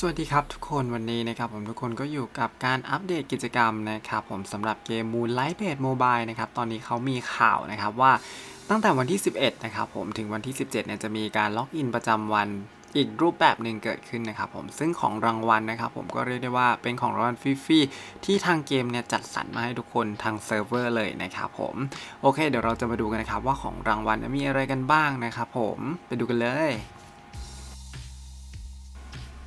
สวัสดีครับทุกคนวันนี้นะครับผมทุกคนก็อยู่กับการอัปเดตกิจกรรมนะครับผมสำหรับเกม Moonlight Base Mobile นะครับตอนนี้เขามีข่าวนะครับว่าตั้งแต่วันที่ 11 นะครับผมถึงวันที่ 17เนี่ยจะมีการล็อกอินประจำวันอีกรูปแบบหนึ่งเกิดขึ้นนะครับผมซึ่งของรางวัลนะครับผมก็เรียกได้ว่าเป็นของรางวัลฟรีๆที่ทางเกมเนี่ยจัดสรรมาให้ทุกคนทางเซิร์ฟเวอร์เลยนะครับผมโอเค เดี๋ยวเราจะมาดูกันนะครับว่าของรางวัลมีอะไรกันบ้างนะครับผมไปดูกันเลย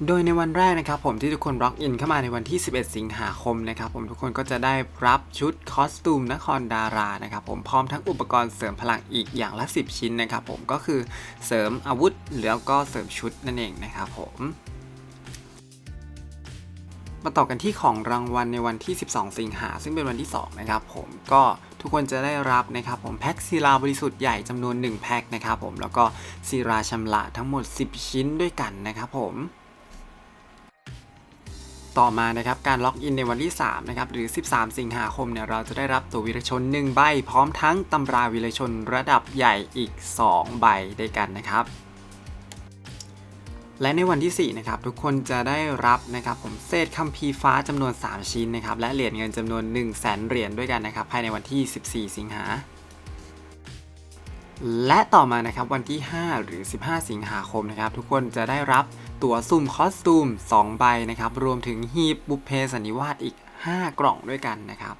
โดยในวันแรกนะครับผมที่ทุกคนล็อกอินเข้ามาในวันที่ 11 สิงหาคมนะครับผมทุกคนก็จะได้รับชุดคอสตูมนครดารานะครับผมพร้อมทั้งอุปกรณ์เสริมพลังอีกอย่างละ 10 ชิ้นนะครับผมก็คือเสริมอาวุธแล้วก็เสริมชุดนั่นเองนะครับผมมาต่อกันที่ของรางวัลในวันที่ 12 สิงหา ซึ่งเป็นวันที่ 2 นะครับผมก็ทุกคนจะได้รับนะครับผมแพ็คศิลาบริสุทธิ์ใหญ่จำนวน 1 แพ็คนะครับผมแล้วก็ศิลาชำระทั้งหมด 10 ชิ้นด้วยกันนะครับผม ต่อมานะครับการล็อกอินในวันที่3นะครับหรือ 13 สิงหาคมเนี่ยเราจะได้รับตัววีรชน 1 ใบ พร้อมทั้งตำราวีรชนระดับใหญ่อีก 2 ใบด้วยกันนะครับ และในวันที่ 4 นะครับทุกคนจะได้รับนะครับผมเศษคัมภีร์ฟ้าจำนวน 3 ชิ้นนะครับและเหรียญเงินจำนวน 1 0 0 0 0แสนเหรียญด้วยกันนะครับภายในวันที่ 14 สิงหา และต่อมานะครับวันที่ 5 หรือ 15 สิงหาคมนะครับทุกคนจะได้รับตั๋วสุ่มคอสตูม 2 ใบนะครับรวมถึงฮีบบุพเพสันนิวาสอีก 5 กล่องด้วยกันนะครับ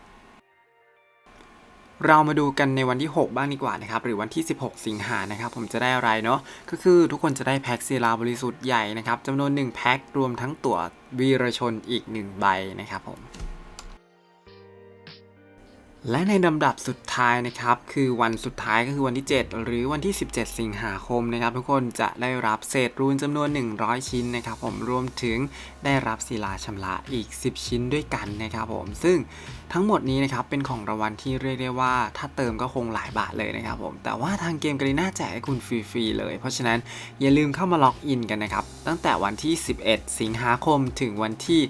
เรามาดูกันในวันที่ 6 บ้างดีกว่านะครับหรือวันที่ 16 สิงหานะครับผมจะได้อะไรเนาะก็คือทุกคนจะได้แพ็คศิลาบริสุทธิ์ใหญ่นะครับจำนวน 1 แพ็ครวมทั้งตั๋ววีรชนอีก 1 ใบนะครับผม และในลำดับสุดท้ายนะครับ คือวันสุดท้ายก็คือวันที่ 7 หรือวันที่ 17 สิงหาคมนะครับ ทุกคนจะได้รับเศษรูนจำนวน 100 ชิ้นนะครับ ผมรวมถึงได้รับศิลาชำระอีก 10 ชิ้นด้วยกันนะครับผมซึ่งทั้งหมดนี้นะครับเป็นของรางวัลที่เรียกได้ว่า ถ้าเติมก็คงหลายบาทเลยนะครับผมแต่ว่าทางเกมกรีน่าแจกให้คุณฟรีๆเลย เพราะฉะนั้นอย่าลืมเข้ามาล็อกอินกันนะครับตั้งแต่วันที่ 11 สิงหาคมถึงวันที่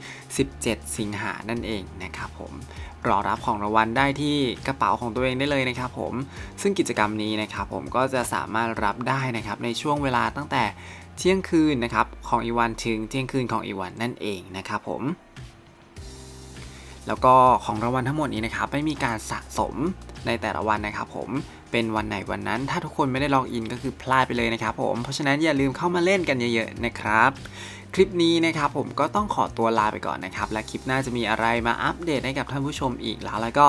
17 สิงหานั่นเองนะครับผมรอรับของรางวัลได้ที่กระเป๋าของตัวเองได้เลยนะครับผมซึ่งกิจกรรมนี้นะครับผมก็จะสามารถรับได้นะครับในช่วงเวลาตั้งแต่เที่ยงคืนนะครับของอีวันถึงเที่ยงคืนของอีวันนั่นเองนะครับผมแล้วก็ของรางวัลทั้งหมดนี้นะครับไม่มีการสะสมในแต่ละวันนะครับผมเป็นวันไหนวันนั้น ถ้าทุกคนไม่ได้ล็อกอินก็คือพลาดไปเลยนะครับผมเพราะฉะนั้นอย่าลืมเข้ามาเล่นกันเยอะๆนะครับ คลิปนี้นะครับผมก็ต้องขอตัวลาไปก่อนนะครับ และคลิปหน้าจะมีอะไรมาอัปเดตให้กับท่านผู้ชมอีกแล้ว แล้วก็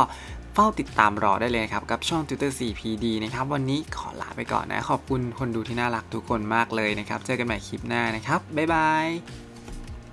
เฝ้าติดตามรอได้เลยครับ กับช่อง Twitter 4PD นะครับ วันนี้ขอลาไปก่อนนะ ขอบคุณคนดูที่น่ารักทุกคนมากเลยนะครับ เจอกันใหม่คลิปหน้านะครับ บ๊ายบาย